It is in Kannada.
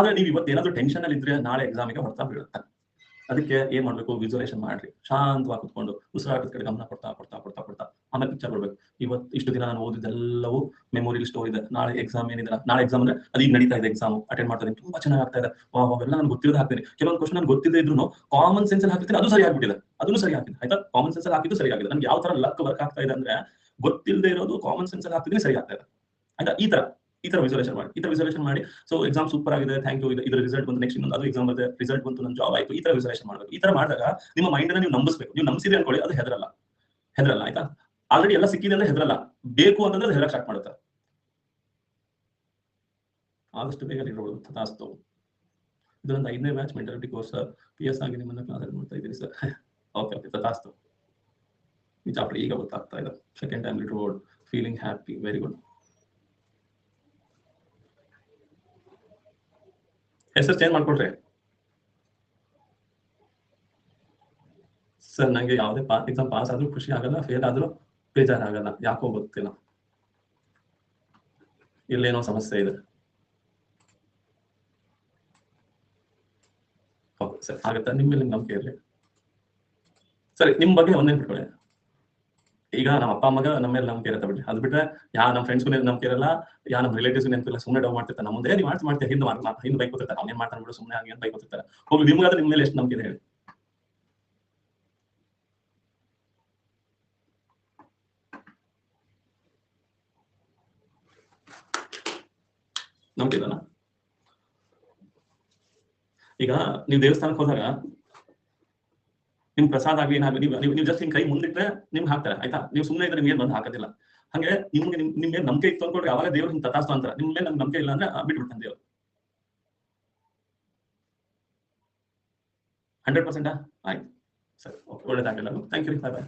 ಆದ್ರೆ ನೀವು ಇವತ್ತು ಏನಾದ್ರು ಟೆನ್ಷನ್ ಅಲ್ಲಿ ಇದ್ರೆ ನಾಳೆ ಎಕ್ಸಾಮಿಗೆ ಹೊಡ್ತಾ ಬೀಳುತ್ತೆ. ಅದಕ್ಕೆ ಏನ್ ಮಾಡ್ಬೇಕು? ವಿಜುವಲೇಷನ್ ಮಾಡ್ರಿ. ಶಾಂತವಾಗಿ ಕುತ್ಕೊಂಡು ಉಸಿರಾಟದ ಕಡೆ ಗಮನ ಕೊಡ್ತಾ ಕೊಡ್ತಾ ಕೊಡ್ತಾ ಕೊಡ್ತಾ ಆಮೇಲೆ ಪಿಕ್ಚರ್ ಬರ್ಬೇಕು. ಇವತ್ತು ಇಷ್ಟು ದಿನ ನಾನು ಓದಿದ್ದೆಲ್ಲವೂ ಮೆಮೊರಿಲಿ ಸ್ಟೋರ್ ಇದೆ. ನಾಳೆ ಎಕ್ಸಾಮ್ ಏನಿದೆ? ನಾಳೆ ಎಕ್ಸಾಮ್ ಅಂದ್ರೆ ಅದು ಈಗ ನಡೀತಾ ಇದೆ ಎಕ್ಸಾಮ್ ಅಟೆಂಡ್ ಮಾಡ್ತಾ ಇದ್ದೀನಿ. ತುಂಬಾ ಚೆನ್ನಾಗಿ ಆಗ್ತಾ ಇದೆ. ಅವೆಲ್ಲ ನಾನು ಗೊತ್ತಿರೋದು ಹಾಕ್ತೀನಿ. ಕೆಲವೊಂದು ಕ್ವಶನ್ ನಾನು ಗೊತ್ತಿದೆ ಇದ್ರು ಕಾಮನ್ ಸೆನ್ಸ್ ಅಲ್ಲಿ ಹಾಕ್ತೀನಿ. ಅದು ಸರಿ ಆಗ್ಬಿಟ್ಟಿದೆ. ಅದನ್ನು ಸರಿ ಹಾಕಿದೆ ಆಯ್ತಾ? ಕಾಮನ್ ಸೆನ್ಸ್ ಅಲ್ಲಿ ಹಾಕಿದ್ದು ಸರಿ ಆಗಿದೆ ನನ್ಗೆ ಯಾವ ತರ ಲಕ್ ವರ್ಕ್ ಆಗ್ತಾ ಇದೆ ಅಂದ್ರೆ ಗೊತ್ತಿಲ್ಲದೆ ಇರೋದು ಕಾಮನ್ ಸೆನ್ಸ್ ಅಲ್ಲಿ ಹಾಕ್ತಿದ್ದೀನಿ ಸರಿ ಆಗ್ತಾ ಇದೆ. ಆಯ್ತಾ? ಈ ತರ. ಈ ತರ ವಿಜುವಲೇಷನ್ ಮಾಡಿ, ಈ ತರ ವಿಜುವಲೇಷನ್ ಮಾಡಿ. ಸೊ ಎಕ್ಸಾಮ್ ಸೂಪರ್ ಆಗಿದೆ ಥ್ಯಾಂಕ್ ಯು ಇದರ ರಿಸಲ್ಟ್ ಬಂತು ನೆಕ್ಸ್ಟ್ ಇನ್ನೊಂದು, ಅದು ಎಕ್ಸಾಮ್ ಅದ ರಿಸಲ್ಟ್ ಬಂತು ನನ್ನ ಜಾಬ್ ಆಯ್ತು, ಈ ತರ ವಿಜುವಲೇಷನ್ ಮಾಡಬೇಕು. ಈ ತರ ಮಾಡಿದಾಗ ನಿಮ್ಮ ಮೈಂಡ್ ನೀವು ನಂಬಿಸಬೇಕು. ನೀವು ನಂಬಿಸಿದ್ರೆ ಅನ್ಕೊಳ್ಳಿ, ಅದು ಹೆದರಲ್ಲ. ಹೆದರಲ್ಲ, ಆಯ್ತಾ? ಆಲ್ರೆಡಿ ಎಲ್ಲ ಸಿಕ್ಕಿದೆ ಅಂದ್ರೆ ಹೆದರಲ್ಲ. ಬೇಕು ಅಂತಂದ್ರೆ ಅದು ಸ್ಟಾರ್ಟ್ ಮಾಡುತ್ತೆ. ಆದಷ್ಟು ಬೇಗ ಇರ್ಬೋದು ತಥಾಸ್ತು. ಇದು ನನ್ನ ಐದನೇ match mentality course P S ಆಗಿ ನಿಮ್ಮನ್ನ ಕ್ಲಾಸ್ ನೋಡ್ತಾ ಇದ್ದೀರಿ ಸರ್ ಓಕೆ ಓಕೆ ತಥಾಸ್ತು. ಚಾಪ್ಟರ್ ಈಗ ಗೊತ್ತಾಗ್ತಾ ಇದೆ. Second time word feeling happy very good ಹೆಸರು ಚೇಂಜ್ ಮಾಡ್ಕೊಳ್ರಿ ಸರ್ ನಂಗೆ ಯಾವುದೇ ಪಾ ಎಕ್ಸಾಮ್ ಪಾಸ್ ಆದ್ರೂ ಖುಷಿ ಆಗಲ್ಲ ಫೇಲ್ ಆದ್ರೂ ಬೇಜಾರಾಗಲ್ಲ, ಯಾಕೋ ಗೊತ್ತಿಲ್ಲ. ಇಲ್ಲೇನೋ ಸಮಸ್ಯೆ ಇದೆ. ಹೌದು ಸರ್ ಆಗತ್ತಾ? ನಿಮ್ಮ ಮೇಲೆ ನಂಬಿಕೆ ಇರಲಿ. ಸರಿ ನಿಮ್ ಬಗ್ಗೆ ಒಂದೇ ಬಿಟ್ಕೊಳ್ಳಿ ಈಗ ನಮ್ಮ ಅಪ್ಪ, ಅಮ್ಮಗ ನಮ್ಮ ಮೇಲೆ ನಂಬಿಕೆ ಇರುತ್ತೆ ಬಿಡ್ರಿ. ಅದು ಬಿಟ್ರೆ ಯಾ ನಮ್ಮ ಫ್ರೆಂಡ್ಸ್ಗೂ ನಂಬಿಕೆ ಇರಲ್ಲ, ಯಾ ನಮ್ಮ ರಿಲೇಟಿವ್ಸ್ ನೆನಪಿಲ್ಲ ಸುಮ್ಮನೆ ಡೌ ಮಾಡ್ತಿರ್ತಾರೆ. ನಮ್ಮ ಮುಂದೆ ನೀವು ಮಾಡ್ತಾ ಮಾಡ್ತೀವಿ ಹಿಂದೆ ಮಾರ್ಕ್ ಹಿಂದೆ ಬೈಕ್ ಗೊತ್ತಿರ್ತಾರೆ ಅವ್ನೇನ್ ಮಾಡ್ತಾನೆ ಬಿಡು ಸುಮ್ಮನೆ ಹಂಗೆ ಬೈಕ್ ಗೊತ್ತಿರ್ತಾರೆ ಹೋಗಿ ನಿಮ್ಮ ಮೇಲೆ ಎಷ್ಟು ನಂಬಿಕೆ ಇದೆ ಹೇಳಿ. ನಂಬಿಕೆ ಈಗ ನೀವು ದೇವಸ್ಥಾನಕ್ಕೆ ಹೋದಾಗ ನಿಮ್ ಪ್ರಸಾದ ಆಗ್ಲಿ ಏನಾಗ್ಲಿ ನೀವು ನೀವು ಜಸ್ಟ್ ನಿಮ್ ಕೈ ಮುಂದಿಟ್ರೆ ನಿಮ್ಗೆ ಹಾಕ್ತಾರೆ, ಆಯ್ತಾ? ನೀವು ಸುಮ್ಮನೆ ಇದ್ರೆ ನಿಮ್ಗೆ ಬಂದು ಹಾಕೋದಿಲ್ಲ. ಹಂಗೆ ನಿಮ್ಗೆ ನಿಮ್ ನಿಮ್ ಮೇಲೆ ನಂಬಿಕೆ ಇತ್ತು ಅನ್ಕೊಂಡ್ರೆ ಅವಾಗ ದೇವ್ರು ನಿಮ್ ತಥಾಸ್ತು ಅಂತಾರೆ. ನಿಮ್ ಮೇಲೆ ನಮ್ಗೆ ನಂಬಿಕೆ ಇಲ್ಲ ಅಂದ್ರೆ ಬಿಟ್ಬಿಡ್ತಾನೆ ದೇವ್ರು. ಹಂಡ್ರೆಡ್ ಪರ್ಸೆಂಟಾ? ಆಯ್ತು. ಸರಿ, ಓಕೆ. ಒಳ್ಳೇದಾಗಲಿಲ್ಲ ಥ್ಯಾಂಕ್ ಯು ಬಾಯ್ ಬಾಯ್